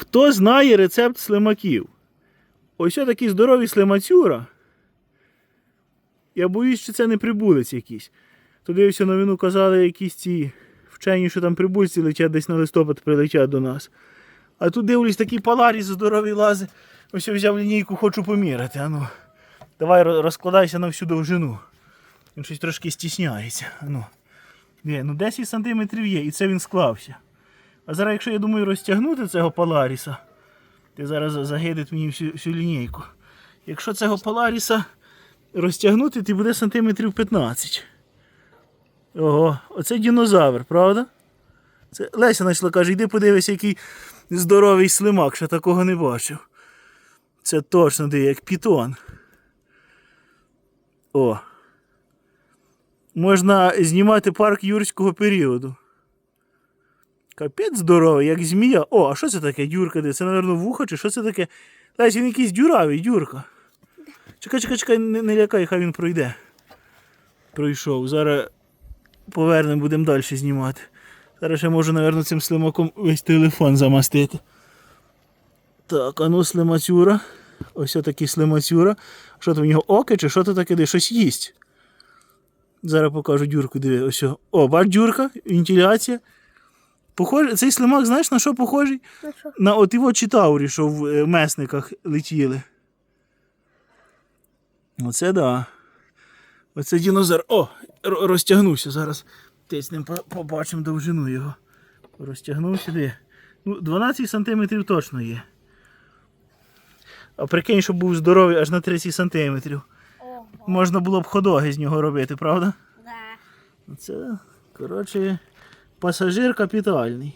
Хто знає рецепт слимаків? Ось такі здорові слимацюра. Я боюсь, що це не прибулець якийсь. То дивився новину, казали якісь ці вчені, що там прибульці летять десь на листопад прилетять до нас. А тут дивлюсь, такий паларій здоровий лази. Ось я взяв лінійку, хочу поміряти. Ану. Давай розкладайся на всю довжину. Він щось трошки стісняється. Ану. Ну 10 сантиметрів є, і це він склався. А зараз, якщо я думаю розтягнути цього Паларіса, ти зараз загидить мені всю, всю лінійку. Якщо цього Паларіса розтягнути, то буде сантиметрів 15. Ого, оце динозавр, правда? Це Леся знайшла, каже, йди подивися, який здоровий слимак, ще такого не бачив. Це точно де як пітон. О. Можна знімати парк юрського періоду. Капець здоровий, як змія. О, а що це таке дюрка? Це, мабуть, вухо, чи що це таке? Лесь, він якийсь дюравий, дюрка. Чекай, чекай, чекай, не, не лякай, хай він пройде. Пройшов. Зараз повернемо, будемо далі знімати. Зараз ще можу, мабуть, цим слимаком весь телефон замастити. Так, а ну слимацюра. Ось такий слимацюра. Що то в нього оке, чи що то таке, де щось їсть? Зараз покажу дюрку, диви, ось. О, бач дюрка, вентиляція. Похоже, цей слимак, знаєш, на що похожий? На що? На от його читаурі, що в е, месниках летіли. Оце да. Оце динозавр. О, розтягнувся зараз. Тиснем, по- побачимо довжину його. Розтягнувся де. Ну, 12 сантиметрів точно є. А прикинь, щоб був здоровий аж на 30 сантиметрів. Можна було б ходоги з нього робити, правда? Да. Це, коротше, пасажир капітальний.